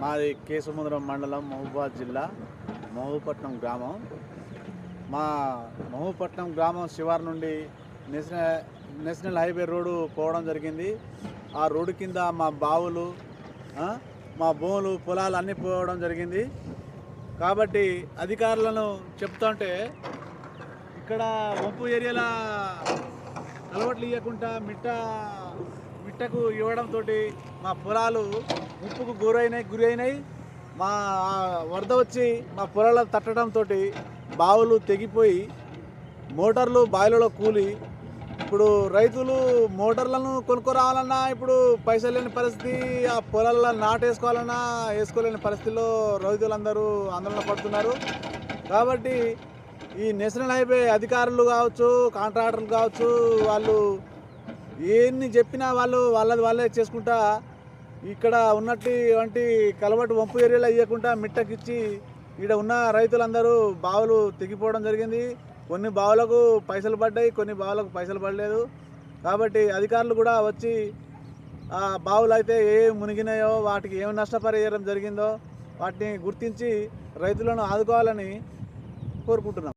మాది కేసముద్రం మండలం మహబూబాద్ జిల్లా మహబూపట్నం గ్రామం. మా మహబూపట్నం గ్రామం శివారు నుండి నేషనల్ నేషనల్ హైవే రోడ్డు పోవడం జరిగింది. ఆ రోడ్డు కింద మా బావులు మా భూములు పొలాలు అన్నీ పోవడం జరిగింది. కాబట్టి అధికారులను చెప్తుంటే ఇక్కడ వంపు ఏరియాల అలవాట్లు ఇవ్వకుండా మిట్ట పిట్టకు ఇవ్వడంతో మా పొలాలు ముప్పుకు గురైనాయి గురి అయినాయి మా వరద వచ్చి మా పొలాలు తట్టడంతో బావులు తెగిపోయి మోటార్లు బావిలలో కూలి. ఇప్పుడు రైతులు మోటార్లను కొనుక్కోరావాలన్నా ఇప్పుడు పైసలు లేని పరిస్థితి ఆ పొలాల్లో నాటేసుకోవాలన్నా వేసుకోలేని పరిస్థితిలో రైతులందరూ ఆందోళన పడుతున్నారు. కాబట్టి ఈ నేషనల్ హైవే అధికారులు కావచ్చు కాంట్రాక్టర్లు కావచ్చు వాళ్ళు ఎన్ని చెప్పినా వాళ్ళు వాళ్ళది వాళ్ళే చేసుకుంటా ఇక్కడ ఉన్నట్టు వంటి కలవటు వంపు ఏరియాలో ఇవ్వకుండా మిట్టకిచ్చి ఇక్కడ ఉన్న రైతులందరూ బావులు తెగిపోవడం జరిగింది. కొన్ని బావులకు పైసలు పడ్డాయి కొన్ని బావులకు పైసలు పడలేదు. కాబట్టి అధికారులు కూడా వచ్చి ఆ బావులు అయితే ఏ మునిగినాయో వాటికి ఏమి నష్టపరిహారం జరిగిందో వాటిని గుర్తించి రైతులను ఆదుకోవాలని కోరుకుంటున్నాం.